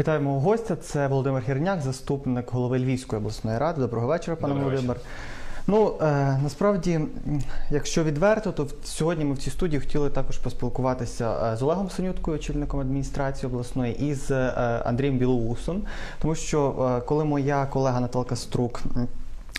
Вітаємо гостя. Це Володимир Хірняк, заступник голови Львівської обласної ради. Доброго вечора, пане Доброго Володимир. Ну е, насправді, якщо відверто, то сьогодні ми в цій студії хотіли також поспілкуватися е, з Олегом Синюткою, очільником адміністрації обласної, і з е, Андрієм Білоусом, тому що е, коли моя колега Наталка Струк.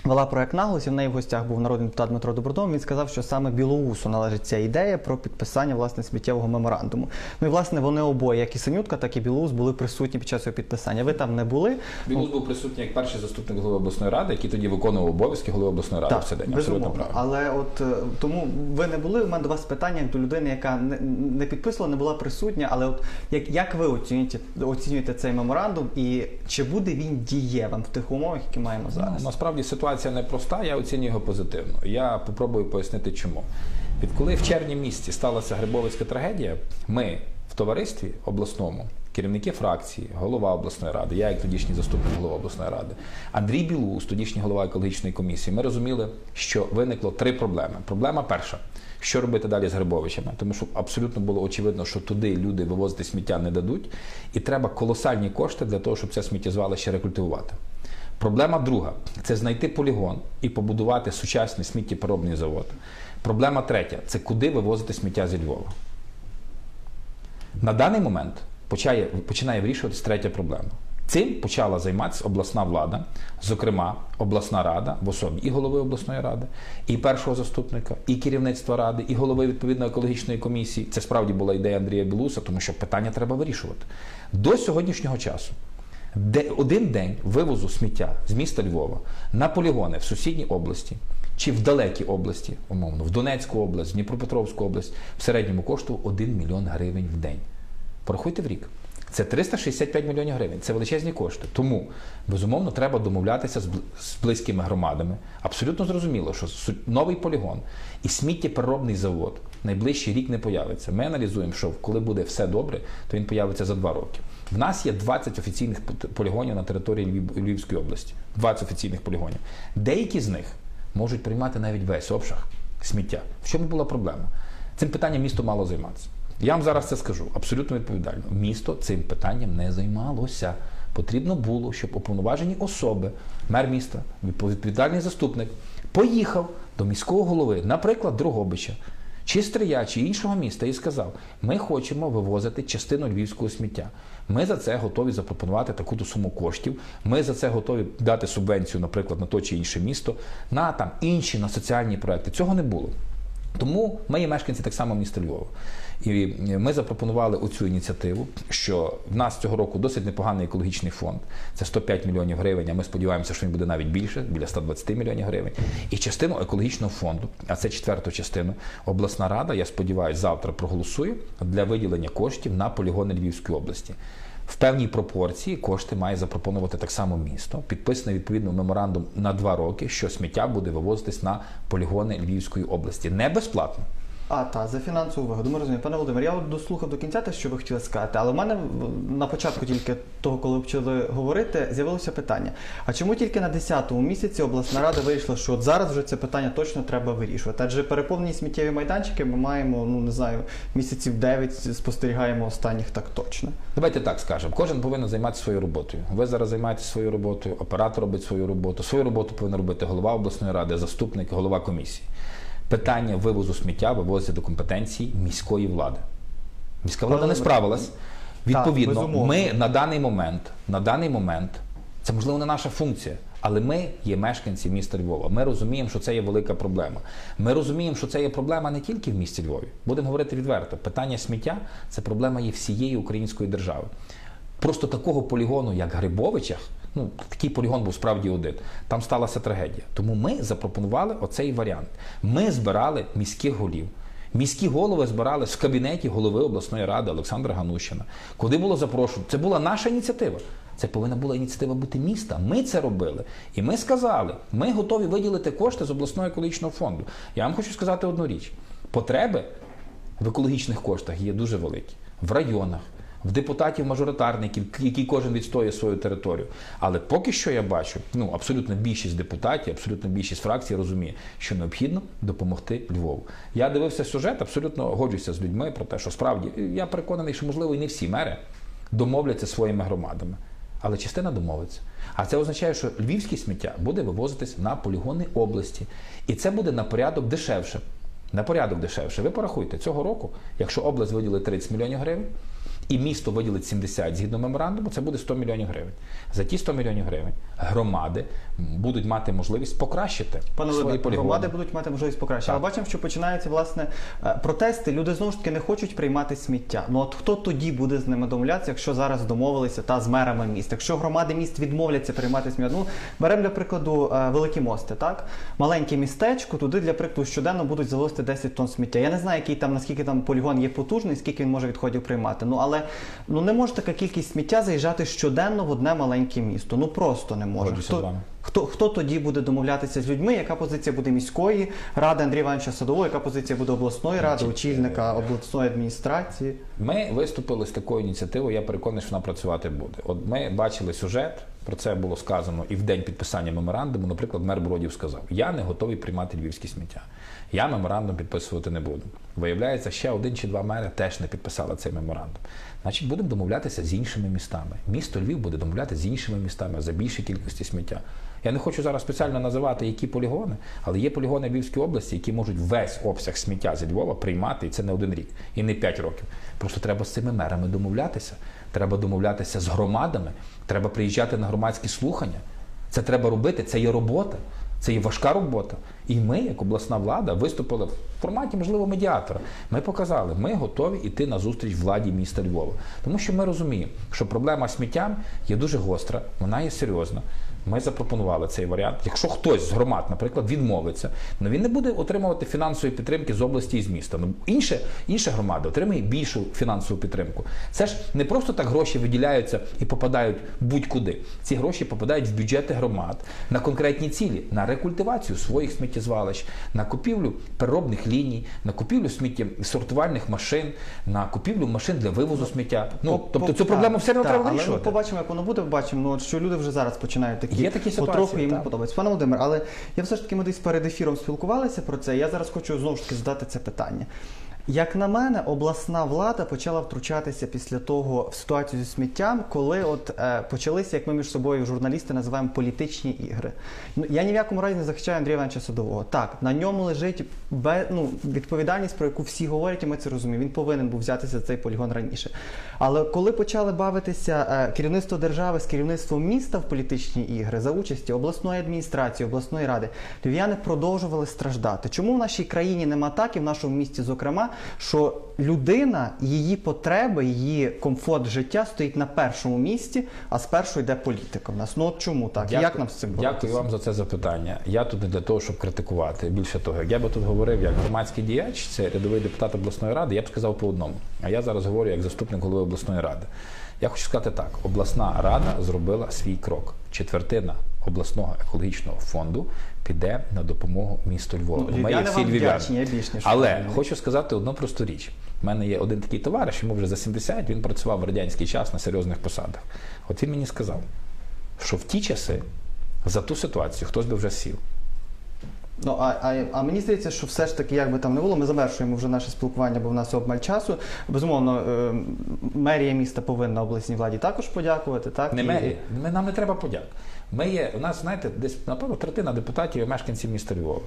Вела проект наголосів, в неї в гостях був народний депутат Дмитро Добродомов. Він сказав, що саме Білоусу належить ця ідея про підписання власне сміттєвого меморандуму. Ну і власне вони обоє, як і Синютка, так і Білоус, були присутні під час його підписання. Ви там не були. Білус був присутній як перший заступник голови обласної ради, який тоді виконував обов'язки голови обласної ради в цей день. Абсолютно правильно. Але от е, тому ви не були. У мене до вас питання як до людини, яка не, не підписувала, не була присутня. Але от як, як ви оцінюєте, оцінюєте цей меморандум, і чи буде він дієвим в тих умовах, які маємо зараз? Ну, насправді ситуація непроста, я оцінюю його позитивно. Я попробую пояснити, чому. Відколи в червні місті сталася Грибовицька трагедія, ми в товаристві обласному, керівники фракції, голова обласної ради, я як тодішній заступник голови обласної ради, Андрій Білус, тодішній голова екологічної комісії, ми розуміли, що виникло три проблеми. Проблема перша. Що робити далі з Грибовичами? Тому що абсолютно було очевидно, що туди люди вивозити сміття не дадуть, і треба колосальні кошти для того, щоб це сміттєзвалище рекультивувати. Проблема друга це знайти полігон і побудувати сучасний сміттєпереробний завод. Проблема третя це куди вивозити сміття зі Львова. На даний момент почає, починає вирішуватися третя проблема. Цим почала займатися обласна влада, зокрема обласна рада в особі і голови обласної ради, і першого заступника, і керівництва ради, і голови відповідно екологічної комісії. Це справді була ідея Андрія Білуса, тому що питання треба вирішувати. До сьогоднішнього часу де один день вивозу сміття з міста Львова на полігони в сусідній області чи в далекій області, умовно, в Донецьку область, в Дніпропетровську область, в середньому коштував 1 мільйон гривень в день. Порахуйте в рік. Це 365 мільйонів гривень. Це величезні кошти. Тому, безумовно, треба домовлятися з близькими громадами. Абсолютно зрозуміло, що новий полігон і сміттєпереробний завод найближчий рік не появиться. Ми аналізуємо, що коли буде все добре, то він появиться за два роки. В нас є 20 офіційних полігонів на території Львів- Львівської області. 20 офіційних полігонів. Деякі з них можуть приймати навіть весь обшах сміття. В чому була проблема? Цим питанням місто мало займатися. Я вам зараз це скажу абсолютно відповідально. Місто цим питанням не займалося. Потрібно було, щоб уповноважені особи, мер міста, відповідальний заступник, поїхав до міського голови, наприклад, Дрогобича, чи Стрия, чи іншого міста, і сказав: ми хочемо вивозити частину львівського сміття. Ми за це готові запропонувати таку-то суму коштів. Ми за це готові дати субвенцію, наприклад, на то чи інше місто, на там інші на соціальні проекти. Цього не було. Тому ми є мешканці так само міста Львова. І ми запропонували оцю ініціативу, що в нас цього року досить непоганий екологічний фонд. Це 105 мільйонів гривень. А ми сподіваємося, що він буде навіть більше, біля 120 мільйонів гривень. І частину екологічного фонду, а це четверту частину, обласна рада, я сподіваюся, завтра проголосує для виділення коштів на полігони Львівської області. В певній пропорції кошти має запропонувати так само місто. Підписано відповідно меморандум на два роки, що сміття буде вивозитись на полігони Львівської області. Не безплатно. А, та за фінансову вигоду. Ми розуміємо. Пане Володимир, я от дослухав до кінця те, що ви хотіли сказати, але в мене на початку тільки того, коли ви почали говорити, з'явилося питання. А чому тільки на 10-му місяці обласна рада вирішила, що от зараз вже це питання точно треба вирішувати? Адже переповнені сміттєві майданчики ми маємо, ну не знаю, місяців 9 спостерігаємо останніх так точно. Давайте так скажемо. Кожен повинен займатися своєю роботою. Ви зараз займаєтеся своєю роботою, оператор робить свою роботу. Свою роботу повинен робити голова обласної ради, заступник, голова комісії. Питання вивозу сміття вивозиться до компетенції міської влади. Міська влада не справилась. Відповідно, ми на даний момент, на даний момент, це можливо не наша функція, але ми є мешканці міста Львова. Ми розуміємо, що це є велика проблема. Ми розуміємо, що це є проблема не тільки в місті Львові. Будемо говорити відверто. Питання сміття це проблема є всієї української держави. Просто такого полігону, як Грибовичах, ну такий полігон був справді один. Там сталася трагедія. Тому ми запропонували оцей варіант. Ми збирали міських голів. Міські голови збирались в кабінеті голови обласної ради Олександра Ганущина. Куди було запрошено? Це була наша ініціатива. Це повинна була ініціатива бути міста. Ми це робили. І ми сказали, ми готові виділити кошти з обласного екологічного фонду. Я вам хочу сказати одну річ: потреби в екологічних коштах є дуже великі в районах, в депутатів-мажоритарників, які кожен відстоює свою територію. Але поки що я бачу, ну абсолютно більшість депутатів, абсолютно більшість фракцій розуміє, що необхідно допомогти Львову. Я дивився сюжет, абсолютно годжуся з людьми про те, що справді я переконаний, що можливо і не всі мери домовляться своїми громадами. Але частина домовиться. А це означає, що львівське сміття буде вивозитись на полігони області. І це буде на порядок дешевше. На порядок дешевше. Ви порахуйте, цього року, якщо область виділить 30 мільйонів гривень, і місто виділить 70 згідно меморандуму, це буде 100 мільйонів гривень. За ті 100 мільйонів гривень громади будуть мати можливість покращити Пане свої Олеже, полігони. громади будуть мати можливість покращити. Так. Але бачимо, що починаються власне е, протести. Люди знову ж таки не хочуть приймати сміття. Ну от хто тоді буде з ними домовлятися, якщо зараз домовилися та з мерами міст? Якщо громади міст відмовляться приймати сміття, ну беремо для прикладу е, великі мости, так маленьке містечко, туди для прикладу щоденно будуть завозити 10 тонн сміття. Я не знаю, який там наскільки там полігон є потужний, скільки він може відходів приймати. Ну але ну не може така кількість сміття заїжджати щоденно в одне маленьке місто. Ну просто не може. Вами. Хто, хто тоді буде домовлятися з людьми? Яка позиція буде міської ради Андрія Івановича Садового? Яка позиція буде обласної ради, очільника обласної адміністрації? Ми виступили з такою ініціативою. Я переконаний, що вона працювати буде. От ми бачили сюжет. Про це було сказано і в день підписання меморандуму. Наприклад, мер Бродів сказав: Я не готовий приймати львівські сміття. Я меморандум підписувати не буду. Виявляється, ще один чи два мери теж не підписали цей меморандум. Значить, будемо домовлятися з іншими містами. Місто Львів буде домовлятися з іншими містами за більші кількості сміття. Я не хочу зараз спеціально називати, які полігони, але є полігони в Львівській області, які можуть весь обсяг сміття зі Львова приймати, і це не один рік, і не п'ять років. Просто треба з цими мерами домовлятися. Треба домовлятися з громадами, треба приїжджати на громадські слухання. Це треба робити, це є робота. Це є важка робота. І ми, як обласна влада, виступили в форматі, можливо, медіатора. Ми показали, ми готові йти на зустріч владі міста Львова. Тому що ми розуміємо, що проблема сміттям є дуже гостра, вона є серйозна. Ми запропонували цей варіант. Якщо хтось з громад, наприклад, відмовиться, ну він не буде отримувати фінансової підтримки з області і з міста. Ну інше, інша громада отримує більшу фінансову підтримку. Це ж не просто так гроші виділяються і попадають будь-куди. Ці гроші попадають в бюджети громад на конкретні цілі, на рекультивацію своїх сміттєзвалищ, на купівлю переробних ліній, на купівлю сміттєсортувальних машин, на купівлю машин для вивозу сміття. Ну тобто цю проблему все одно треба вирішувати. Ми побачимо, як воно буде. Бачимо, ну що люди вже зараз починають Є такі ситуації, потроху не подобається. Пане Володимир, але я все ж таки ми десь перед ефіром спілкувалися про це. Я зараз хочу знову ж таки задати це питання. Як на мене, обласна влада почала втручатися після того в ситуацію зі сміттям, коли от е, почалися, як ми між собою журналісти називаємо політичні ігри. Ну я ні в якому разі не захищаю Андрія Івановича Садового. Так, на ньому лежить бе, ну, відповідальність, про яку всі говорять, і ми це розуміємо. Він повинен був взятися за цей полігон раніше. Але коли почали бавитися е, керівництво держави з керівництвом міста в політичні ігри за участі обласної адміністрації, обласної ради, львів'яни продовжували страждати. Чому в нашій країні нема так, і в нашому місті, зокрема, що людина, її потреби, її комфорт життя стоїть на першому місці, а спершу йде політика в нас. Ну от чому так? І Як нам з цим боротися? Дякую вам за це запитання. Я тут не для того, щоб критикувати. Більше того, як я би тут говорив як громадський діяч, це рядовий депутат обласної ради, я б сказав по одному. А я зараз говорю як заступник голови обласної ради. Я хочу сказати так: обласна рада зробила свій крок. Четвертина обласного екологічного фонду піде на допомогу місту Львова. Ну, львів'яни всі вам вдячні, я більш ніж Але впевнений. хочу сказати одну просту річ. У мене є один такий товариш, йому вже за 70, він працював в радянський час на серйозних посадах. От він мені сказав, що в ті часи за ту ситуацію хтось би вже сів. Ну а, а, а мені здається, що все ж таки, як би там не було, ми завершуємо вже наше спілкування, бо в нас обмаль часу. Безумовно, е, мерія міста повинна обласній владі також подякувати. Так Не мерія. Нам не треба подяк. Ми є, у нас, знаєте, десь, напевно, третина депутатів і мешканців міста Львова.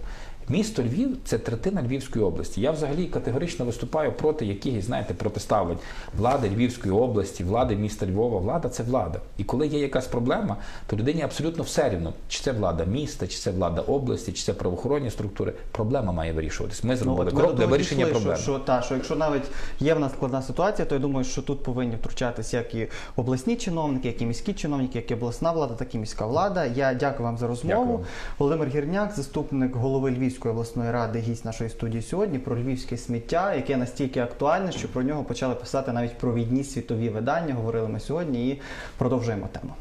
Місто Львів це третина Львівської області. Я взагалі категорично виступаю проти якихось, знаєте, протиставлень влади Львівської області, влади міста Львова. Влада це влада. І коли є якась проблема, то людині абсолютно все рівно, чи це влада міста, чи це влада області, чи це правоохоронні структури. Проблема має вирішуватись. Ми зробили от ми крок для вирішення проблеми. Що, що, та, що якщо навіть є в нас складна ситуація, то я думаю, що тут повинні втручатися як і обласні чиновники, як і міські чиновники, як і обласна влада, так і міська влада. Я дякую вам за розмову. Дякую. Володимир Гірняк, заступник голови Львівської обласної ради, гість нашої студії сьогодні про львівське сміття, яке настільки актуальне, що про нього почали писати навіть провідні світові видання. Говорили ми сьогодні і продовжуємо тему.